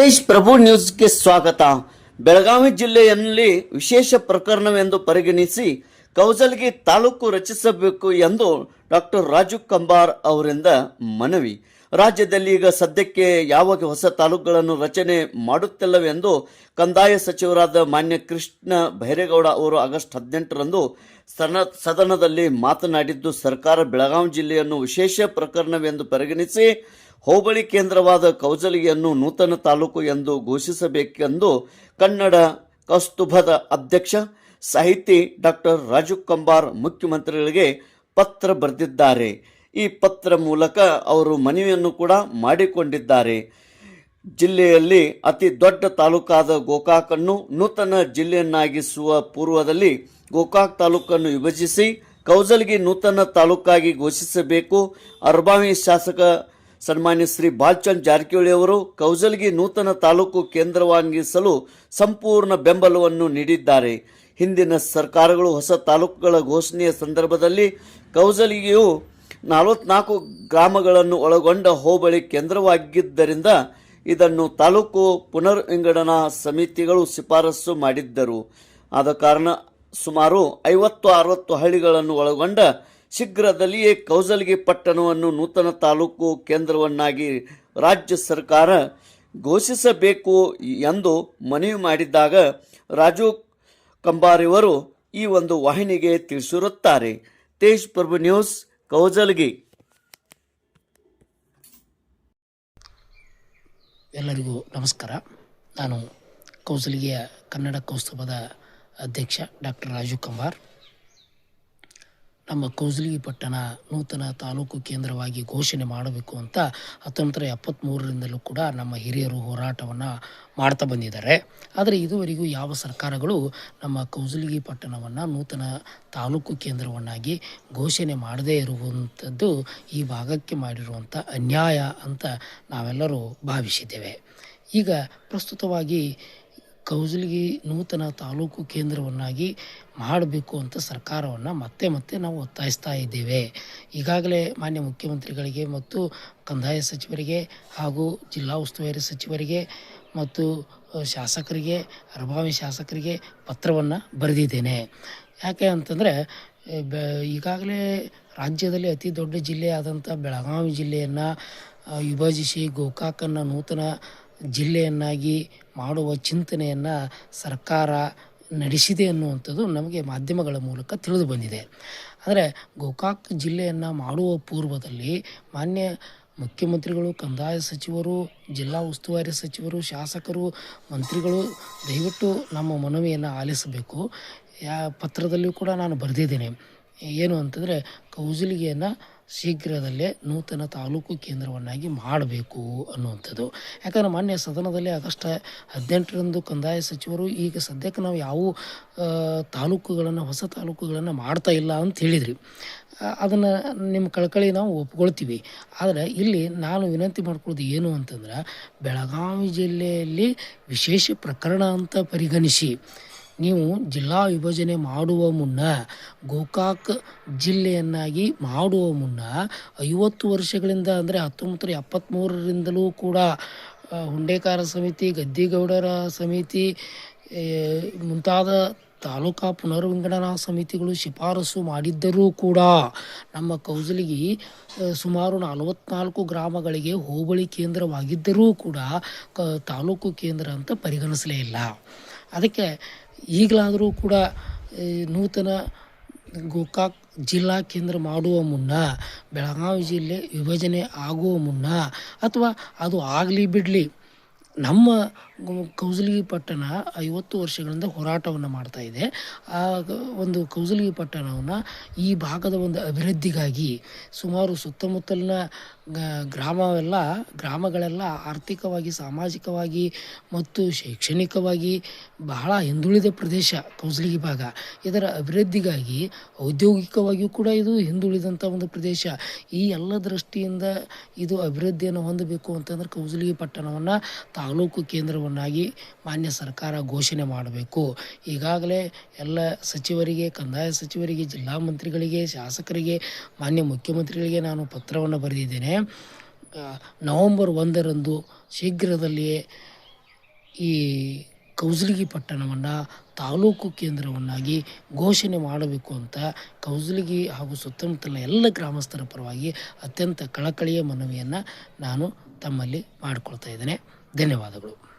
ತೇಜ್ ಪ್ರಭು ನ್ಯೂಸ್ಗೆ ಸ್ವಾಗತ. ಬೆಳಗಾವಿ ಜಿಲ್ಲೆಯಲ್ಲಿ ವಿಶೇಷ ಪ್ರಕರಣವೆಂದು ಪರಿಗಣಿಸಿ ಕೌಜಲ್ಗಿ ತಾಲೂಕು ರಚಿಸಬೇಕು ಎಂದು ಡಾಕ್ಟರ್ ರಾಜು ಕಂಬಾರ್ ಅವರಿಂದ ಮನವಿ. ರಾಜ್ಯದಲ್ಲಿ ಈಗ ಸದ್ಯಕ್ಕೆ ಯಾವ ಹೊಸ ತಾಲೂಕುಗಳನ್ನು ರಚನೆ ಮಾಡುತ್ತಿಲ್ಲವೆಂದು ಕಂದಾಯ ಸಚಿವರಾದ ಮಾನ್ಯ ಕೃಷ್ಣ ಭೈರೇಗೌಡ ಅವರು ಆಗಸ್ಟ್ ಹದಿನೆಂಟರಂದು ಸನ, ಸದನದಲ್ಲಿ ಮಾತನಾಡಿದ್ದು, ಸರ್ಕಾರ ಬೆಳಗಾವಿ ಜಿಲ್ಲೆಯನ್ನು ವಿಶೇಷ ಪ್ರಕರಣವೆಂದು ಪರಿಗಣಿಸಿ ಹೋಬಳಿ ಕೇಂದ್ರವಾದ ಕೌಜಲಿಯನ್ನು ನೂತನ ತಾಲೂಕು ಎಂದು ಘೋಷಿಸಬೇಕೆಂದು ಕನ್ನಡ ಕಸ್ತುಭದ ಅಧ್ಯಕ್ಷ, ಸಾಹಿತಿ ಡಾಕ್ಟರ್ ರಾಜು ಕಂಬಾರ್ ಮುಖ್ಯಮಂತ್ರಿಗಳಿಗೆ ಪತ್ರ ಬರೆದಿದ್ದಾರೆ. ಈ ಪತ್ರ ಮೂಲಕ ಅವರು ಮನವಿಯನ್ನು ಕೂಡ ಮಾಡಿಕೊಂಡಿದ್ದಾರೆ. ಜಿಲ್ಲೆಯಲ್ಲಿ ಅತಿ ದೊಡ್ಡ ತಾಲೂಕಾದ ಗೋಕಾಕನ್ನು ನೂತನ ಜಿಲ್ಲೆಯನ್ನಾಗಿಸುವ ಪೂರ್ವದಲ್ಲಿ ಗೋಕಾಕ್ ತಾಲೂಕನ್ನು ವಿಭಜಿಸಿ ಕೌಜಲ್ಗೆ ನೂತನ ತಾಲೂಕಾಗಿ ಘೋಷಿಸಬೇಕು. ಅರ್ಬಾವಿ ಶಾಸಕ ಸನ್ಮಾನ್ಯ ಶ್ರೀ ಬಾಲ್ಚಂದ್ ಜಾರಕಿಹೊಳಿ ಅವರು ಕೌಜಲ್ಗಿ ನೂತನ ತಾಲೂಕು ಕೇಂದ್ರವಾಗಿಸಲು ಸಂಪೂರ್ಣ ಬೆಂಬಲವನ್ನು ನೀಡಿದ್ದಾರೆ. ಹಿಂದಿನ ಸರ್ಕಾರಗಳು ಹೊಸ ತಾಲೂಕುಗಳ ಘೋಷಣೆಯ ಸಂದರ್ಭದಲ್ಲಿ ಕೌಜಲ್ಗಿಯು ನಲವತ್ನಾಲ್ಕು ಗ್ರಾಮಗಳನ್ನು ಒಳಗೊಂಡ ಹೋಬಳಿ ಕೇಂದ್ರವಾಗಿದ್ದರಿಂದ ಇದನ್ನು ತಾಲೂಕು ಪುನರ್ ವಿಂಗಡಣಾ ಸಮಿತಿಗಳು ಶಿಫಾರಸು ಮಾಡಿದ್ದರು. ಆದ ಕಾರಣ ಸುಮಾರು ಐವತ್ತು ಅರವತ್ತು ಹಳ್ಳಿಗಳನ್ನು ಒಳಗೊಂಡ ಶೀಘ್ರದಲ್ಲಿಯೇ ಕೌಸಲ್ಗಿ ಪಟ್ಟಣವನ್ನು ನೂತನ ತಾಲೂಕು ಕೇಂದ್ರವನ್ನಾಗಿ ರಾಜ್ಯ ಸರ್ಕಾರ ಘೋಷಿಸಬೇಕು ಎಂದು ಮನವಿ ಮಾಡಿದ್ದಾಗ ರಾಜು ಕಂಬಾರಿವರು ಈ ಒಂದು ವಾಹಿನಿಗೆ ತಿಳಿಸಿರುತ್ತಾರೆ. ತೇಜ್ ಪ್ರಭು ನ್ಯೂಸ್ ಕೌಜಲ್ಗಿ ಎಲ್ಲರಿಗೂ ನಮಸ್ಕಾರ. ನಾನು ಕೌಸಲಿಗೆಯ ಕನ್ನಡ ಕೌಸ್ತುಭದ ಅಧ್ಯಕ್ಷ ಡಾಕ್ಟರ್ ರಾಜು ಕಂಬಾರ್. ನಮ್ಮ ಕೌಸಲಿಗಿ ಪಟ್ಟಣ ನೂತನ ತಾಲೂಕು ಕೇಂದ್ರವಾಗಿ ಘೋಷಣೆ ಮಾಡಬೇಕು ಅಂತ ಹತ್ತೊಂಬತ್ತು ಎಪ್ಪತ್ತ್ಮೂರರಿಂದಲೂ ಕೂಡ ನಮ್ಮ ಹಿರಿಯರು ಹೋರಾಟವನ್ನು ಮಾಡ್ತಾ ಬಂದಿದ್ದಾರೆ. ಆದರೆ ಇದುವರೆಗೂ ಯಾವ ಸರ್ಕಾರಗಳು ನಮ್ಮ ಕೌಸಲಿಗಿ ಪಟ್ಟಣವನ್ನು ನೂತನ ತಾಲೂಕು ಕೇಂದ್ರವನ್ನಾಗಿ ಘೋಷಣೆ ಮಾಡದೇ ಇರುವಂಥದ್ದು ಈ ಭಾಗಕ್ಕೆ ಮಾಡಿರುವಂಥ ಅನ್ಯಾಯ ಅಂತ ನಾವೆಲ್ಲರೂ ಭಾವಿಸಿದ್ದೇವೆ. ಈಗ ಪ್ರಸ್ತುತವಾಗಿ ಕೌಜಲ್ಗಿ ನೂತನ ತಾಲೂಕು ಕೇಂದ್ರವನ್ನಾಗಿ ಮಾಡಬೇಕು ಅಂತ ಸರ್ಕಾರವನ್ನು ಮತ್ತೆ ಮತ್ತೆ ನಾವು ಒತ್ತಾಯಿಸ್ತಾ ಇದ್ದೇವೆ. ಈಗಾಗಲೇ ಮಾನ್ಯ ಮುಖ್ಯಮಂತ್ರಿಗಳಿಗೆ ಮತ್ತು ಕಂದಾಯ ಸಚಿವರಿಗೆ ಹಾಗೂ ಜಿಲ್ಲಾ ಉಸ್ತುವಾರಿ ಸಚಿವರಿಗೆ ಮತ್ತು ಶಾಸಕರಿಗೆ ಅರಭಾವಿ ಶಾಸಕರಿಗೆ ಪತ್ರವನ್ನು ಬರೆದಿದ್ದೇನೆ. ಯಾಕೆ ಅಂತಂದರೆ ಬೆ, ಈಗಾಗಲೇ ರಾಜ್ಯದಲ್ಲಿ ಅತಿ ದೊಡ್ಡ ಜಿಲ್ಲೆ ಆದಂಥ ಬೆಳಗಾವಿ ಜಿಲ್ಲೆಯನ್ನು ವಿಭಜಿಸಿ ಗೋಕಾಕನ್ನು ನೂತನ ಜಿಲ್ಲೆಯನ್ನಾಗಿ ಮಾಡುವ ಚಿಂತನೆಯನ್ನು ಸರ್ಕಾರ ನಡೆಸಿದೆ ಅನ್ನುವಂಥದ್ದು ನಮಗೆ ಮಾಧ್ಯಮಗಳ ಮೂಲಕ ತಿಳಿದು ಬಂದಿದೆ. ಆದರೆ ಗೋಕಾಕ್ ಜಿಲ್ಲೆಯನ್ನು ಮಾಡುವ ಪೂರ್ವದಲ್ಲಿ ಮಾನ್ಯ ಮುಖ್ಯಮಂತ್ರಿಗಳು, ಕಂದಾಯ ಸಚಿವರು, ಜಿಲ್ಲಾ ಉಸ್ತುವಾರಿ ಸಚಿವರು, ಶಾಸಕರು, ಮಂತ್ರಿಗಳು ದಯವಿಟ್ಟು ನಮ್ಮ ಮನವಿಯನ್ನು ಆಲಿಸಬೇಕು. ಯಾ ಪತ್ರದಲ್ಲಿಯೂ ಕೂಡ ನಾನು ಬರೆದಿದ್ದೇನೆ. ಏನು ಅಂತಂದರೆ ಕೌಜಲಿಗೆಯನ್ನು ಶೀಘ್ರದಲ್ಲೇ ನೂತನ ತಾಲೂಕು ಕೇಂದ್ರವನ್ನಾಗಿ ಮಾಡಬೇಕು ಅನ್ನುವಂಥದ್ದು. ಯಾಕಂದರೆ ಮಾನ್ಯ ಸದನದಲ್ಲಿ ಆಗಸ್ಟ್ ಹದಿನೆಂಟರಂದು ಕಂದಾಯ ಸಚಿವರು, ಈಗ ಸದ್ಯಕ್ಕೆ ನಾವು ಯಾವ ತಾಲೂಕುಗಳನ್ನು, ಹೊಸ ತಾಲೂಕುಗಳನ್ನು ಮಾಡ್ತಾ ಇಲ್ಲ ಅಂತ ಹೇಳಿದ್ರಿ. ಅದನ್ನು ನಿಮ್ಮ ಕಳ್ಕಳಿ ನಾವು ಒಪ್ಕೊಳ್ತೀವಿ. ಆದರೆ ಇಲ್ಲಿ ನಾನು ವಿನಂತಿ ಮಾಡ್ಕೊಳ್ಳೋದು ಏನು ಅಂತಂದ್ರೆ, ಬೆಳಗಾವಿ ಜಿಲ್ಲೆಯಲ್ಲಿ ವಿಶೇಷ ಪ್ರಕರಣ ಅಂತ ಪರಿಗಣಿಸಿ ನೀವು ಜಿಲ್ಲಾ ವಿಭಜನೆ ಮಾಡುವ ಮುನ್ನ ಗೋಕಾಕ್ ಜಿಲ್ಲೆಯನ್ನಾಗಿ ಮಾಡುವ ಮುನ್ನ ಐವತ್ತು ವರ್ಷಗಳಿಂದ ಅಂದರೆ ಹತ್ತೊಂಬತ್ತು ನೂರ ಎಪ್ಪತ್ತ್ಮೂರರಿಂದಲೂ ಕೂಡ ಹುಂಡೇಕಾರ ಸಮಿತಿ, ಗದ್ದಿಗೌಡರ ಸಮಿತಿ ಮುಂತಾದ ತಾಲೂಕಾ ಪುನರ್ವಿಂಗಡನಾ ಸಮಿತಿಗಳು ಶಿಫಾರಸು ಮಾಡಿದ್ದರೂ ಕೂಡ ನಮ್ಮ ಕೌಜಲಿಗಿ ಸುಮಾರು ನಲವತ್ನಾಲ್ಕು ಗ್ರಾಮಗಳಿಗೆ ಹೋಬಳಿ ಕೇಂದ್ರವಾಗಿದ್ದರೂ ಕೂಡ ಕ, ತಾಲೂಕು ಕೇಂದ್ರ ಅಂತ ಪರಿಗಣಿಸಲೇ ಇಲ್ಲ. ಅದಕ್ಕೆ ಈಗಲಾದರೂ ಕೂಡ ನೂತನ ಗೋಕಾಕ್ ಜಿಲ್ಲಾ ಕೇಂದ್ರ ಮಾಡುವ ಮುನ್ನ, ಬೆಳಗಾವಿ ಜಿಲ್ಲೆ ವಿಭಜನೆ ಆಗುವ ಮುನ್ನ, ಅಥವಾ ಅದು ಆಗಲಿ ಬಿಡಲಿ, ನಮ್ಮ ಗು- ಕೌಜಲ್ಗಿ ಪಟ್ಟಣ ಐವತ್ತು ವರ್ಷಗಳಿಂದ ಹೋರಾಟವನ್ನು ಮಾಡ್ತಾ ಇದೆ. ಆ ಒಂದು ಕೌಸಲಿಗಿ ಪಟ್ಟಣವನ್ನು ಈ ಭಾಗದ ಒಂದು ಅಭಿವೃದ್ಧಿಗಾಗಿ ಸುಮಾರು ಸುತ್ತಮುತ್ತಲಿನ ಗ್ರಾಮವೆಲ್ಲ, ಗ್ರಾಮಗಳೆಲ್ಲ ಆರ್ಥಿಕವಾಗಿ, ಸಾಮಾಜಿಕವಾಗಿ ಮತ್ತು ಶೈಕ್ಷಣಿಕವಾಗಿ ಬಹಳ ಹಿಂದುಳಿದ ಪ್ರದೇಶ ಕೌಸಲಿಗಿ ಭಾಗ. ಇದರ ಅಭಿವೃದ್ಧಿಗಾಗಿ ಔದ್ಯೋಗಿಕವಾಗಿಯೂ ಕೂಡ ಇದು ಹಿಂದುಳಿದಂಥ ಒಂದು ಪ್ರದೇಶ. ಈ ಎಲ್ಲ ದೃಷ್ಟಿಯಿಂದ ಇದು ಅಭಿವೃದ್ಧಿಯನ್ನು ಹೊಂದಬೇಕು ಅಂತಂದ್ರೆ ಕೌಜಲ್ಗಿ ಪಟ್ಟಣವನ್ನು ತಾಲೂಕು ಕೇಂದ್ರವನ್ನಾಗಿ ಮಾನ್ಯ ಸರ್ಕಾರ ಘೋಷಣೆ ಮಾಡಬೇಕು. ಈಗಾಗಲೇ ಎಲ್ಲ ಸಚಿವರಿಗೆ, ಕಂದಾಯ ಸಚಿವರಿಗೆ, ಜಿಲ್ಲಾ ಮಂತ್ರಿಗಳಿಗೆ, ಶಾಸಕರಿಗೆ, ಮಾನ್ಯ ಮುಖ್ಯಮಂತ್ರಿಗಳಿಗೆ ನಾನು ಪತ್ರವನ್ನು ಬರೆದಿದ್ದೇನೆ. ನವಂಬರ್ ನವೆಂಬರ್ ಒಂದರಂದು ಶೀಘ್ರದಲ್ಲಿಯೇ ಈ ಕೌಸಲಗಿ ಪಟ್ಟಣವನ್ನು, ತಾಲೂಕು ಕೇಂದ್ರವನ್ನಾಗಿ ಘೋಷಣೆ ಮಾಡಬೇಕು ಅಂತ ಕೌಸಲಗಿ ಹಾಗೂ ಸುತ್ತಮುತ್ತಲಿನ ಎಲ್ಲ ಗ್ರಾಮಸ್ಥರ ಪರವಾಗಿ ಅತ್ಯಂತ ಕಳಕಳಿಯ ಮನವಿಯನ್ನು ನಾನು ತಮ್ಮಲ್ಲಿ ಮಾಡಿಕೊಳ್ತಾ ಇದ್ದೇನೆ. ಧನ್ಯವಾದಗಳು.